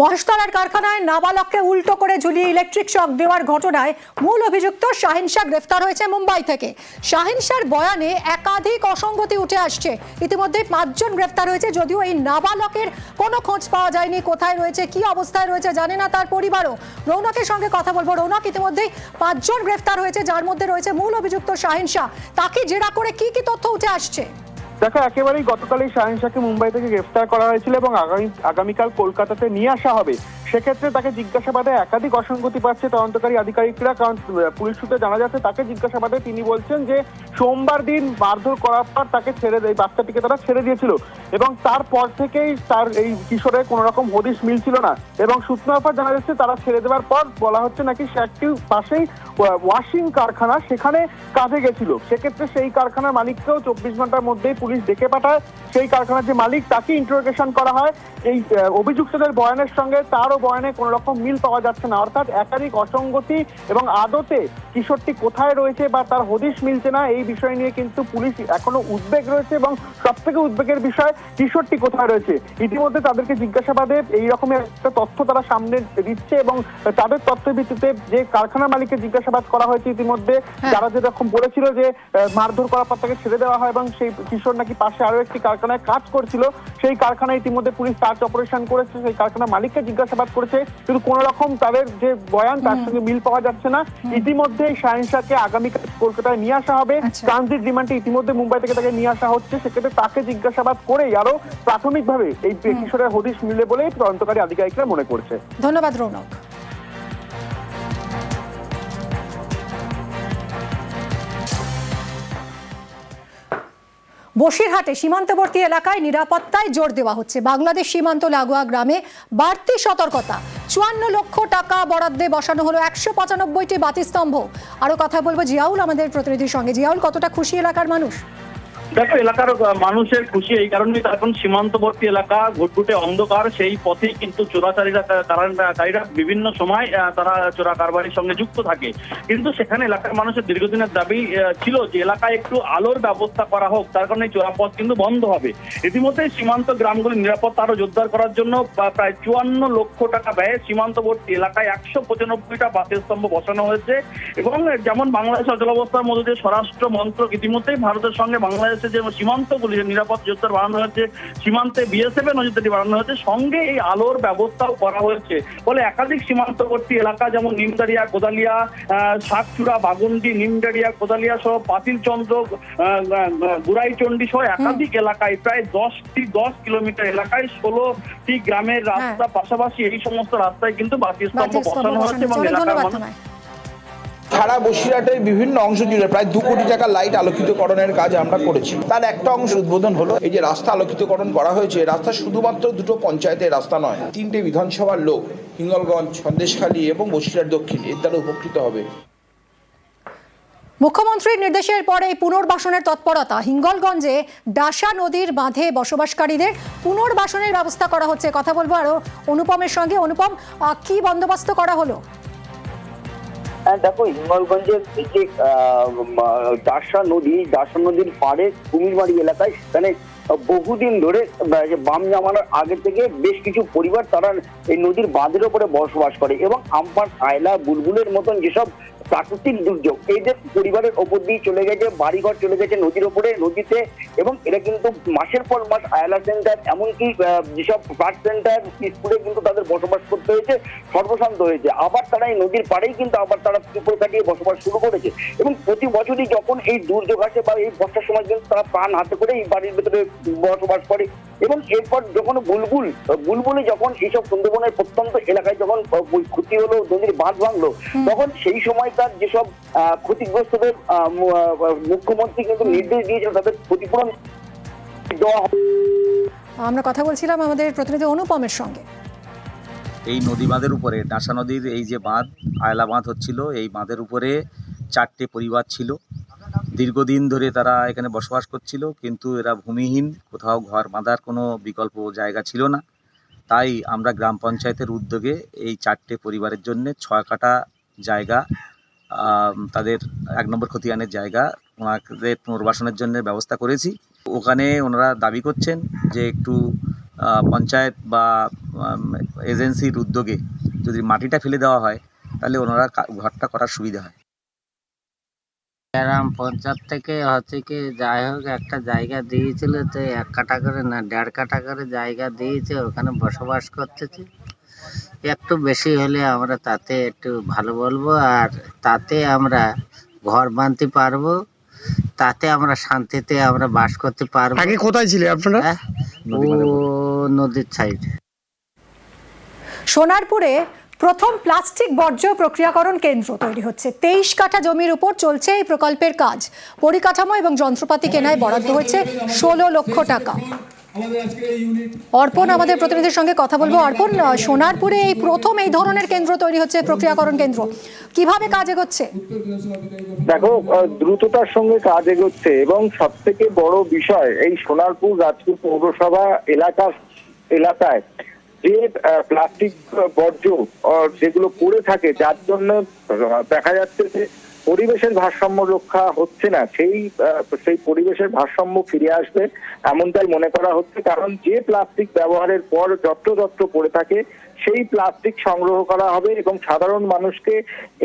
মহেশতলার কারখানায় নাবালককে উল্টো করে ঝুলিয়ে ইলেকট্রিক শক দেওয়ার ঘটনায় মূল অভিযুক্ত শাহিন শাহ গ্রেফতার হয়েছে মুম্বাই থেকে। শাহিন শাহর বয়ানে একাধিক অসঙ্গতি উঠে আসছে। ইতিমধ্যে পাঁচজন গ্রেফতার হয়েছে যদিও এই নাবালকের কোনো খোঁজ পাওয়া যায়নি। কোথায় রয়েছে, কি অবস্থায় রয়েছে জানে না তার পরিবারও। রৌনকের সঙ্গে কথা বলব। রৌনক, ইতিমধ্যেই পাঁচজন গ্রেফতার হয়েছে, যার মধ্যে রয়েছে মূল অভিযুক্ত শাহিন শাহ। তাকে জেরা করে কি কি তথ্য উঠে আসছে? দেখো, একেবারেই গতকালই শাহিন শাহকে মুম্বাই থেকে গ্রেফতার করা হয়েছিল এবং আগামী আগামীকাল কলকাতাতে নিয়ে আসা হবে। সেক্ষেত্রে তাকে জিজ্ঞাসাবাদে একাধিক অসঙ্গতি পাচ্ছে তদন্তকারী আধিকারিকরা, কারণ পুলিশ সূত্রে জানা যাচ্ছে তাকে জিজ্ঞাসাবাদে তিনি বলছেন যে সোমবার দিন মারধর করার পর তাকে ছেড়ে দেয় বাচ্চাটিকে তারা ছেড়ে দিয়েছিল। এবং তারপর থেকেই তার এই কিশোরের কোনো রকম হদিশ মিলছিল না। এবং সূত্রের পর জানা যাচ্ছে তারা ছেড়ে দেওয়ার পর বলা হচ্ছে নাকি সে একটি পাশেই ওয়াশিং কারখানা সেখানে কাজে গেছিল। সেক্ষেত্রে সেই কারখানার মালিককেও চব্বিশ ঘণ্টার মধ্যেই পুলিশ ডেকে পাঠায়। সেই কারখানার যে মালিক তাকে ইন্টারোগেশন করা হয়। এই অভিযুক্তদের বয়ানের সঙ্গে তারও বয়ানে কোনো রকম মিল পাওয়া যাচ্ছে না। অর্থাৎ একাধিক অসঙ্গতি এবং আদতে কিশোরটি কোথায় রয়েছে বা তার হদিশ মিলছে না এই বিষয় নিয়ে কিন্তু পুলিশ এখনও উদ্বেগ রয়েছে এবং সব থেকে উদ্বেগের বিষয় কিশোরটি কোথায় রয়েছে। ইতিমধ্যে তাদেরকে জিজ্ঞাসাবাদে এই রকমের একটা তথ্য তারা সামনে দিচ্ছে এবং তাদের তথ্যের ভিত্তিতে যে কারখানা মালিককে জিজ্ঞাসাবাদ করা হয়েছে ইতিমধ্যে যারা যেরকম বলেছিল যে মারধর করার পর তাকে ছেড়ে দেওয়া হয় এবং সেই কিশোর নাকি পাশে আরও একটি কারখানায় কাজ করছিল। সেই কারখানায় ইতিমধ্যে পুলিশ সার্চ অপারেশন করেছে সেই কারখানা মালিককে জিজ্ঞাসাবাদ করেছে। কিন্তু কোন রকম তাদের যে বয়ান তার সঙ্গে মিল পাওয়া যাচ্ছে না। ইতিমধ্যে শাহিনশাহকে আগামীকাল কলকাতায় নিয়ে আসা হবে। আচ্ছা। ট্রানজিট রিমান্ডে ইতিমধ্যে মুম্বাই থেকে তাকে নিয়ে আসা হচ্ছে। সেক্ষেত্রে তাকে জিজ্ঞাসাবাদ করে আরও প্রাথমিকভাবে এই কিশোরের হদিশ মিলে বলেই তদন্তকারী আধিকারিকরা মনে করছে। ধন্যবাদ রৌনক। বসিরহাটে সীমান্তবর্তী এলাকায় নিরাপত্তায় জোর দেওয়া হচ্ছে। বাংলাদেশ সীমান্ত লাগোয়া গ্রামে বাড়তি সতর্কতা। চুয়ান্ন লক্ষ টাকা বরাদ্দে বসানো হলো একশো পঁচানব্বইটি বাতিস্তম্ভ। আরও কথা বলব জিয়াউল আমাদের প্রতিনিধির সঙ্গে। জিয়াউল, কতটা খুশি এলাকার মানুষ? দেখো, এলাকার মানুষের খুশি এই কারণে এখন সীমান্তবর্তী এলাকা, ঘুটঘুটে অন্ধকার, সেই পথেই কিন্তু চোরাচারীরা কারণকারীরা বিভিন্ন সময় তারা চোরা কারবারির সঙ্গে যুক্ত থাকে। কিন্তু সেখানে এলাকার মানুষের দীর্ঘদিনের দাবি ছিল যে এলাকায় একটু আলোর ব্যবস্থা করা হোক, তার কারণে চোরাপথ কিন্তু বন্ধ হবে। ইতিমধ্যে সীমান্ত গ্রামগুলির নিরাপত্তা আরও জোরদার করার জন্য প্রায় চুয়ান্ন লক্ষ টাকা ব্যয়ে সীমান্তবর্তী এলাকায় একশো পঁচানব্বইটা বাসের স্তম্ভ বসানো হয়েছে। এবং যেমন বাংলাদেশ অচলাবস্থার মধ্যে দিয়ে স্বরাষ্ট্র মন্ত্রক ইতিমধ্যেই ভারতের সঙ্গে বাংলাদেশের যে সীমান্তগুলি যে নিরাপদ জোরদার বাড়ানো হয়েছে সীমান্তে বিএসএফ এর নজরদারি বাড়ানো হয়েছে সঙ্গে এই আলোর ব্যবস্থাও করা হয়েছে। ফলে একাধিক সীমান্তবর্তী এলাকা যেমন নিমদারিয়া কোদালিয়া শাকচূড়া বাগুন্ডি নিমদারিয়া কোদালিয়া সহ পাতিলচন্দ্র গুড়াইচন্ডি সহ একাধিক এলাকায় প্রায় দশটি দশ কিলোমিটার এলাকায় ষোলোটি গ্রামের রাস্তা পাশাপাশি এই সমস্ত রাস্তায় কিন্তু বাতি স্তম্ভ বসানো হয়েছে এবং এলাকার মানুষ সারা বসিরহাটের বিভিন্ন অংশ জুড়ে প্রায় দু কোটি টাকার লাইট আলোকিতকরণের কাজ আমরা করেছি। তার একটা অংশ উদ্বোধন হলো, এই যে রাস্তা আলোকিতকরণ করা হয়েছে রাস্তা শুধুমাত্র দুটো পঞ্চায়েতের রাস্তা নয়, তিনটে বিধানসভার লোক, হিঙ্গলগঞ্জ, সন্দেশখালী এবং বসিরহাট দক্ষিণ, এর দ্বারা উপকৃত হবে। মুখ্যমন্ত্রীর নির্দেশের পরে এই পুনর্বাসনের তৎপরতা, হিঙ্গলগঞ্জে ডাসা নদীর বাঁধে বসবাসকারীদের পুনর্বাসনের ব্যবস্থা করা হচ্ছে। কথা বলব আরও অনুপমের সঙ্গে। অনুপম কি বন্দোবস্ত করা হলো? হ্যাঁ দেখো ইঙ্গলগঞ্জের যে দাসা নদী দাসা নদীর পাড়ে কুমিরবাড়ি এলাকায় সেখানে বহুদিন ধরে বাম জামানোর আগে থেকে বেশ কিছু পরিবার তারা এই নদীর বাঁধের ওপরে বসবাস করে এবং আমপান আয়লা, বুলবুলের মতন যেসব প্রাকৃতিক দুর্যোগ। এই যে পরিবারের ওপর দিয়ে চলে গেছে বাড়িঘর চলে গেছে নদীর ওপরে নদীতে এবং এরা কিন্তু মাসের পর মাস আয়লা সেন্টার এমনকি যেসব ফ্লাড সেন্টার স্কুলে কিন্তু তাদের বসবাস করতে হয়েছে সর্বশান্ত হয়েছে। আবার তারা এই নদীর পাড়েই কিন্তু আবার তারা পুকুর কাটিয়ে বসবাস শুরু করেছে। এবং প্রতি বছরই যখন এই দুর্যোগ আসে বা এই বর্ষার সময় কিন্তু তারা প্রাণ হাতে করে এই বাড়ির ভেতরে বসবাস করে। এবং এরপর যখন বুলবুল বুলবুলে যখন এইসব সুন্দরবনের প্রত্যন্ত এলাকায় যখন ক্ষতি হলো নদীর বাঁধ ভাঙলো তখন সেই সময়কার যেসব ক্ষতিগ্রস্তদের মুখ্যমন্ত্রী কিন্তু নির্দেশ দিয়েছিল তাদের ক্ষতিপূরণ দেওয়া আমরা কথা বলছিলাম আমাদের প্রতিনিধি অনুপমের সঙ্গে। এই নদী বাঁধের উপরে ডাসা নদীর এই যে বাঁধ আয়লা বাঁধ হচ্ছিল এই বাঁধের উপরে চারটে পরিবার ছিল। দীর্ঘদিন ধরে তারা এখানে বসবাস করছিল কিন্তু এরা ভূমিহীন কোথাও ঘর বাঁধার কোনো বিকল্প জায়গা ছিল না। তাই আমরা গ্রাম পঞ্চায়েতের উদ্যোগে এই চারটে পরিবারের জন্য ছয় কাটা জায়গা তাদের এক নম্বর খতিয়ানের জায়গা। ওনাদের পুনর্বাসনের জন্য ব্যবস্থা করেছি। ওখানে ওনারা দাবি করছেন যে একটু পঞ্চায়েত বা এজেন্সির উদ্যোগে যদি মাটিটা ফেলে দেওয়া হয়, তাহলে ওনারা ঘরটা করার সুবিধা হয়। পঞ্চায়েত থেকে হচ্ছে কি, যাই হোক, একটা জায়গা দিয়েছিল, তো এক কাটা করে না, দেড় কাটা করে জায়গা দিয়েছে, ওখানে বসবাস করতেছি। একটু বেশি হলে আমরা তাতে একটু ভালো বলব আর তাতে আমরা ঘর বাঁধতে পারব তাতে আমরা শান্তিতে আমরা বাস করতে পারব। আগে কোথায় ছিলে আপনারা? হ্যাঁ? ও নদীর সাইড সোনারপুরে প্রথম প্লাস্টিক বর্জ্য প্রক্রিয়াকরণ কেন্দ্র তৈরি হচ্ছে। তেইশ কাঠা জমির উপর চলছে এই প্রকল্পের কাজ। পরিকাঠামো এবং যন্ত্রপাতি কেনায় বরাদ্দ হয়েছে ষোলো লক্ষ টাকা। অর্পণ আমাদের প্রতিনিধির সঙ্গে কথা বলব। অর্পণ সোনারপুরে এই প্রথম এই ধরনের কেন্দ্র তৈরি হচ্ছে প্রক্রিয়াকরণ কেন্দ্র। কীভাবে কাজ এগোচ্ছে? দেখো দ্রুততার সঙ্গে কাজ এগোচ্ছে এবং সব থেকে বড় বিষয় এই সোনারপুর রাজপুর পৌরসভা এলাকা এলাকায় যে প্লাস্টিক বর্জ্য যেগুলো পড়ে থাকে যার জন্য দেখা যাচ্ছে যে পরিবেশের ভারসাম্য রক্ষা হচ্ছে না। সেই সেই পরিবেশের ভারসাম্য ফিরে আসবে এমনটাই মনে করা হচ্ছে। কারণ যে প্লাস্টিক ব্যবহারের পর যত্র যত্রতত্র পড়ে থাকে সেই প্লাস্টিক সংগ্রহ করা হবে এবং সাধারণ মানুষকে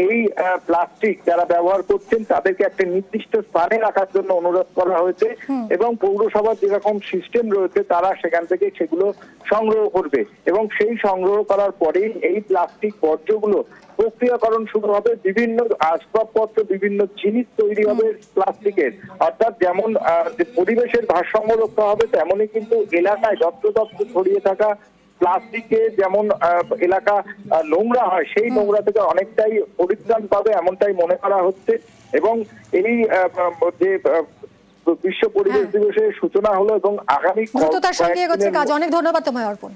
এই প্লাস্টিক যারা ব্যবহার করছেন তাদেরকে একটা নির্দিষ্ট স্থানে রাখার জন্য অনুরোধ করা হয়েছে এবং পৌরসভার যেরকম সিস্টেম রয়েছে তারা সেখান থেকে সেগুলো সংগ্রহ করবে এবং সেই সংগ্রহ করার পরেই এই প্লাস্টিক বর্জ্যগুলো প্রক্রিয়াকরণ শুরু হবে। বিভিন্ন আসবাবপত্র বিভিন্ন জিনিস তৈরি হবে প্লাস্টিকের অর্থাৎ যেমন আহ, পরিবেশের ভারসাম্য রক্ষা হবে তেমনই কিন্তু এলাকায় যত্রতত্র ছড়িয়ে থাকা প্লাস্টিকে যেমন এলাকা নোংরা হয় সেই নোংরা থেকে অনেকটাই পরিত্রাণ পাবে এমনটাই মনে করা হচ্ছে। এবং এই যে বিশ্ব পরিবেশ হ্যাঁ। দিবসের সূচনা হলো এবং আগামী দ্রুততার সঙ্গে এগোচ্ছে কাজ। অনেক ধন্যবাদ তোমায় অর্পণ।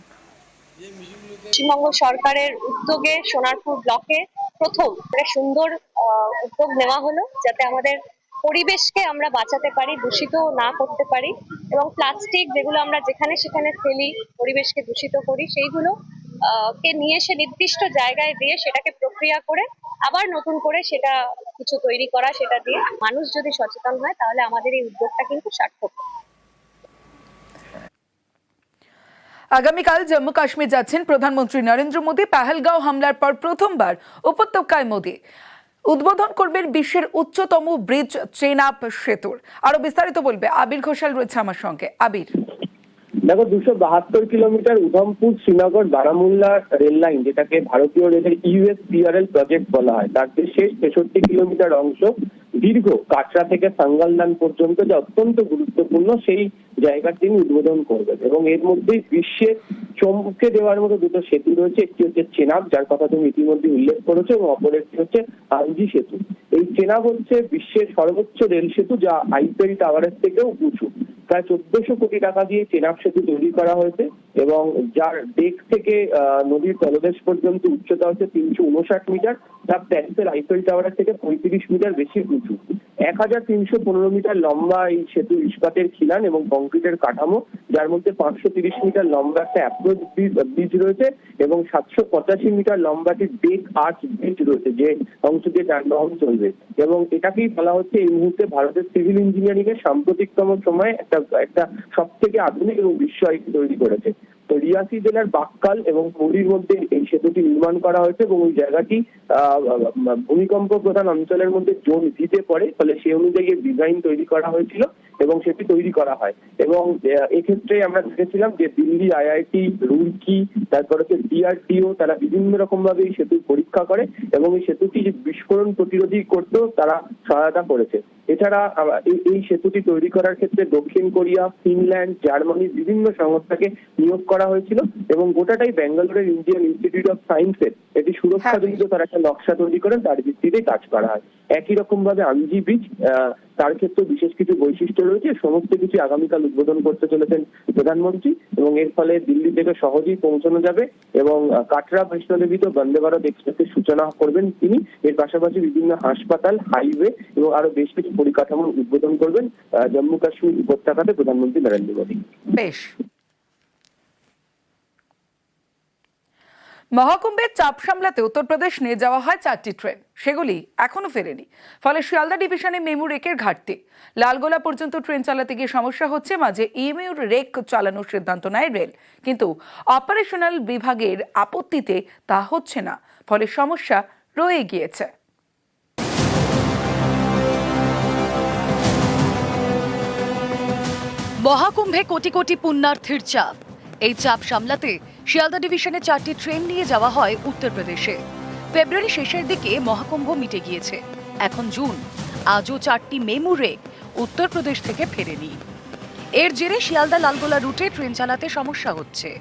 পশ্চিমবঙ্গ সরকারের উদ্যোগে সোনারপুর ব্লকে প্রথম একটা সুন্দর আহ, উদ্যোগ নেওয়া হলো যাতে আমাদের পরিবেশকে আমরা বাঁচাতে পারি, দূষিত না করতে পারি এবং প্লাস্টিক যেগুলো আমরা যেখানে সেখানে ফেলি, পরিবেশকে দূষিত করি, সেইগুলো কে নিয়ে এসে নির্দিষ্ট জায়গায় দিয়ে সেটাকে প্রক্রিয়া করে আবার নতুন করে সেটা কিছু তৈরি করা, সেটা দিয়ে মানুষ যদি সচেতন হয় তাহলে আমাদের এই উদ্যোগটা কিন্তু সার্থক। আগামীকাল জম্মু কাশ্মীর যাচ্ছেন প্রধানমন্ত্রী নরেন্দ্র মোদী। পাহেলগাঁও হামলার পর প্রথমবার উপত্যকায় মোদী। উদ্বোধন করবেন বিশ্বের উচ্চতম ব্রিজ চেনাব সেতুর। আরও বিস্তারিত বলবে আবির ঘোষাল রয়েছে আমার সঙ্গে। আবির। দেখো, দুশো বাহাত্তর kilometre Udhampur Srinagar Baramulla rail line, যেটাকে ভারতীয় রেলের ইউএস পিআরএল প্রজেক্ট বলা হয়, তার যে শেষ তেষট্টি কিলোমিটার অংশ দীর্ঘ কাটরা থেকে সাঙ্গালদান পর্যন্ত যা অত্যন্ত গুরুত্বপূর্ণ, সেই জায়গার তিনি উদ্বোধন করবেন। এবং এর মধ্যেই বিশ্বের চমকে দেওয়ার মতো দুটো সেতু রয়েছে। একটি হচ্ছে চেনাব, যার কথা তুমি ইতিমধ্যে উল্লেখ করেছ, এবং অপর একটি হচ্ছে আঞ্জি সেতু। এই চেনাব হচ্ছে বিশ্বের সর্বোচ্চ রেল সেতু, যা আইফেল টাওয়ারের থেকেও উঁচু। প্রায় চোদ্দশো কোটি টাকা দিয়ে চেনাব সেতু তৈরি করা হয়েছে, এবং যার ডেক থেকে নদীর তলদেশ পর্যন্ত উচ্চতা হচ্ছে তিনশো উনষাট মিটার, যা প্যারিসের আইফেল টাওয়ারের থেকে পঁয়ত্রিশ মিটার বেশি উঁচু। এক হাজার তিনশো পনেরো মিটার লম্বা এই সেতু ইস্পাতের খিলান এবং কংক্রিটের কাঠামো, যার মধ্যে পাঁচশো তিরিশ মিটার লম্বা একটা অ্যাপ্রোচ ব্রিজ রয়েছে এবং সাতশো পঁচাশি মিটার লম্বা একটি ডেক আর্চ ব্রিজ রয়েছে যে অংশ দিয়ে যানবাহন চলবে। এবং এটাকেই বলা হচ্ছে এই মুহূর্তে ভারতের সিভিল ইঞ্জিনিয়ারিং এর সাম্প্রতিকতম সময়ে একটা একটা সব থেকে আধুনিক এবং আইটি তৈরি করেছে। তো রিয়াসি জেলার বাক্কাল এবং পুরীর মধ্যে এই সেতুটি নির্মাণ করা হয়েছে এবং ওই জায়গাটি ভূমিকম্প প্রধান অঞ্চলের মধ্যে জোন দিতে পড়ে, ফলে সেই অনুযায়ী ডিজাইন তৈরি করা হয়েছিল। এবং সেটি তৈরি করা হয়। এবং এক্ষেত্রে আমরা দেখেছিলাম যে দিল্লি আইআইটি রুরকি তারপর হচ্ছে ডিআরডিও তারা বিভিন্ন রকম ভাবে এই সেতুর পরীক্ষা করে এবং এই সেতুটি বিস্ফোরণ প্রতিরোধী করতেও তারা সহায়তা করেছে। এছাড়া এই সেতুটি তৈরি করার ক্ষেত্রে দক্ষিণ কোরিয়া ফিনল্যান্ড জার্মানি বিভিন্ন সংস্থাকে নিয়োগ করা হয়েছিল এবং গোটাটাই ব্যাঙ্গালোরের ইন্ডিয়ান ইনস্টিটিউট অফ সায়েন্সের। এটি সুরক্ষা জনিত তারা একটা নকশা তৈরি করেন তার ভিত্তিতে কাজ করা হয়। একই রকম ভাবে আঞ্জি বীজ তার ক্ষেত্রে বিশেষ কিছু বৈশিষ্ট্য রয়েছে। সমস্ত কিছু আগামীকাল উদ্বোধন করতে চলেছেন প্রধানমন্ত্রী এবং এর ফলে দিল্লি থেকে সহজেই পৌঁছানো যাবে এবং কাটরা বৈষ্ণোদেবী তো বন্দে ভারত এক্সপ্রেসের সূচনা করবেন তিনি। এর পাশাপাশি বিভিন্ন হাসপাতাল, হাইওয়ে এবং আরও বেশ কিছু পরিকাঠামোর উদ্বোধন করবেন জম্মু কাশ্মীর উপত্যকাতে প্রধানমন্ত্রী নরেন্দ্র মোদী। বেশ। মহাকুম্ভের চাপ সামলাতে উত্তরপ্রদেশ নিয়ে যাওয়া হয় চারটি ট্রেন। সেগুলি এখনও ফেরেনি। ফলে শিয়ালদা ডিভিশনে মেমু রেকের ঘাটতি। লালগোলা পর্যন্ত ট্রেন চালাতে গিয়ে সমস্যা হচ্ছে মাঝে ইএমইউর রেক চালানোর সিদ্ধান্ত নেয় রেল। কিন্তু অপারেশনাল বিভাগের আপত্তিতে তা হচ্ছে না। ফলে সমস্যা রয়ে গিয়েছে। মহাকুম্ভে কোটি কোটি পুণ্যার্থীর চাপ। এই চাপ সামলাতে শিয়ালদা ডিভিশনে চারটি ট্রেন নিয়ে যাওয়া হয় উত্তরপ্রদেশে। ফেব্রুয়ারি শেষের দিকে মহাকুম্ভ মিটে গিয়েছে। এখন জুন। আজও চারটি মেমু রেক উত্তরপ্রদেশ থেকে ফেরেনি। এর জেরে শিয়ালদা লালগোলা রুটে ট্রেন চালাতে সমস্যা হচ্ছে।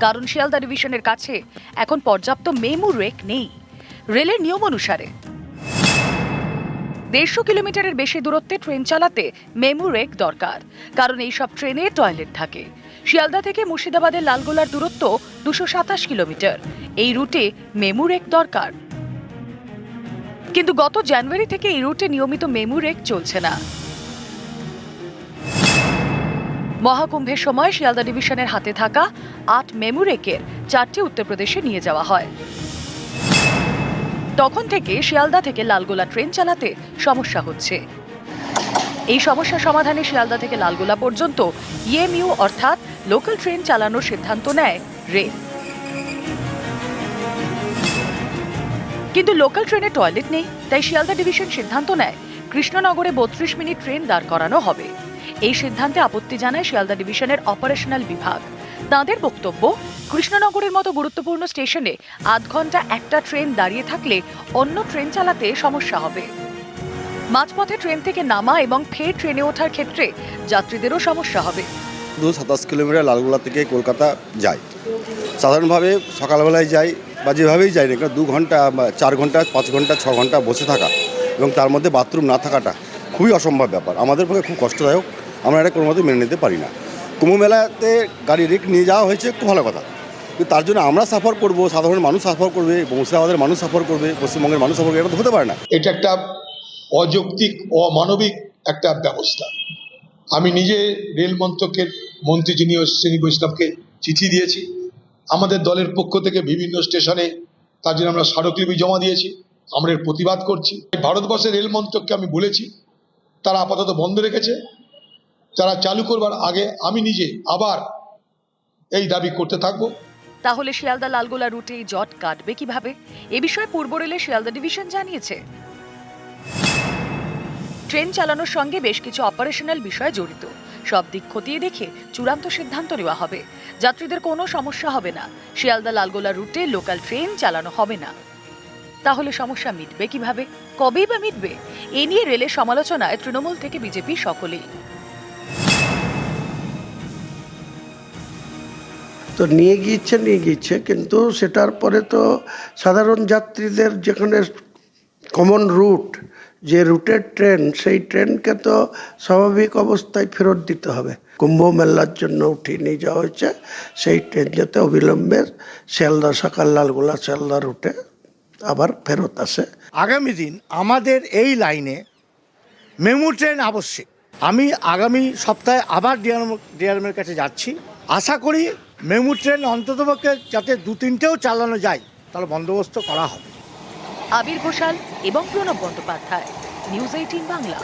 কারণ শিয়ালদা ডিভিশনের কাছে এখন পর্যাপ্ত মেমু রেক নেই। রেলের নিয়ম অনুসারে দেড়শো কিলোমিটারের বেশি দূরত্বে ট্রেন চালাতে মেমু রেক দরকার, কারণ এই সব ট্রেনে টয়লেট থাকে। শিয়ালদা থেকে মুর্শিদাবাদের লালগোলার দূরত্ব দুশো সাতাশ কিলোমিটার। এই রুটে মেমু রেক দরকার। কিন্তু গত জানুয়ারি থেকে এই রুটে নিয়মিত মেমু রেক চলছে না। মহাকুম্ভের সময় শিয়ালদা ডিভিশনের হাতে থাকা আট মেমু রেকের চারটি উত্তরপ্রদেশে নিয়ে যাওয়া হয়। তখন থেকে শিয়ালদা থেকে লালগোলা ট্রেন চালাতে সমস্যা হচ্ছে। এই সমস্যা সমাধানে শিয়ালদা থেকে লালগোলা পর্যন্ত ইএমইউ অর্থাৎ লোকাল ট্রেন চালানোর সিদ্ধান্ত নেয় রেল। কিন্তু লোকাল ট্রেনে টয়লেট নেই, তাই শিয়ালদা ডিভিশন সিদ্ধান্ত নেয় কৃষ্ণনগরে বত্রিশ মিনিট ট্রেন দাঁড় করানো হবে। এই সিদ্ধান্তে আপত্তি জানায় শিয়ালদা ডিভিশনের অপারেশনাল বিভাগ। তাঁদের বক্তব্য, কৃষ্ণনগরের মতো গুরুত্বপূর্ণ স্টেশনে আধ ঘণ্টা একটা ট্রেন দাঁড়িয়ে থাকলে অন্য ট্রেন চালাতে সমস্যা হবে। মাঝপথে ট্রেন থেকে নামা এবং ফের ট্রেনে ওঠার ক্ষেত্রে যাত্রীদেরও সমস্যা হবে। দু সাতাশ কিলোমিটার লালগোলা থেকে কলকাতা যাই। সাধারণভাবে সকালবেলায় যাই বা যেভাবেই যাই না দু ঘণ্টা চার ঘণ্টা, পাঁচ ঘণ্টা, ছ ঘণ্টা বসে থাকা এবং তার মধ্যে বাথরুম না থাকাটা খুবই অসম্ভব ব্যাপার। আমাদের পক্ষে খুব কষ্টদায়ক। আমরা এটা কোনো মতে মেনে নিতে পারি না। কুম্ভ মেলাতে গাড়ি রেক নিয়ে যাওয়া হয়েছে, খুব ভালো কথা। কিন্তু তার জন্য আমরা সাফার করব, সাধারণ মানুষ সাফার করবে, মুর্শিদাবাদের মানুষ সাফার করবে, পশ্চিমবঙ্গের মানুষ সাফার করবে, এটা হতে পারে না। এটা একটা অযৌক্তিক, অমানবিক একটা ব্যবস্থা। আমি নিজে রেল মন্ত্রকের মন্ত্রী যিনি শ্রেণি বৈষ্ণবকে চিঠি দিয়েছি। আমাদের দলের পক্ষ থেকে বিভিন্ন স্টেশনে তার জন্য আমরা স্মারকলিপি জমা দিয়েছি। আমরা এর প্রতিবাদ করছি। ভারতবর্ষের রেল মন্ত্রককে আমি বলেছি, তারা আপাতত বন্ধ রেখেছে। তারা চালু করবার আগে আমি নিজে আবার এই দাবি করতে থাকব। তাহলে শিয়ালদা লালগোলা রুটে জট কাটবে কীভাবে? এ বিষয়ে পূর্ব রেলের শিয়ালদা ডিভিশন জানিয়েছে। ট্রেন চালানোর সঙ্গে বেশ কিছু অপারেশনাল বিষয় জড়িত। সব দিক খতিয়ে দেখে চূড়ান্ত সিদ্ধান্ত নেওয়া হবে। যাত্রীদের কোনো সমস্যা হবে না। শিয়ালদা লালগোলা রুটে লোকাল ট্রেন চালানো হবে না। তাহলে সমস্যা মিটবে কীভাবে? কবেই বা মিটবে? এ নিয়ে রেলের সমালোচনায় তৃণমূল থেকে বিজেপি সকলেই। তো নিয়ে গিয়েছে নিয়ে গিয়েছে। কিন্তু সেটার পরে তো সাধারণ যাত্রীদের যেখানে কমন রুট যে রুটের ট্রেন সেই ট্রেনকে তো স্বাভাবিক অবস্থায় ফেরত দিতে হবে। কুম্ভ মেলার জন্য উঠিয়ে নিয়ে যাওয়া হয়েছে। সেই ট্রেন যাতে অবিলম্বে শিয়ালদা সকাল লালগোলা শিয়ালদা রুটে আবার ফেরত আসে। আগামী দিন আমাদের এই লাইনে মেমু ট্রেন আবশ্যিক। আমি আগামী সপ্তাহে আবার ডিআরএম ডিআরএমের কাছে যাচ্ছি। আশা করি মেমু ট্রেন অন্ততপক্ষে যাতে দু তিনটেও চালানো যায়, তাহলে বন্দোবস্ত করা হবে। আবির ঘোষাল এবং প্রণব বন্দ্যোপাধ্যায়, নিউজ এইটিন বাংলা।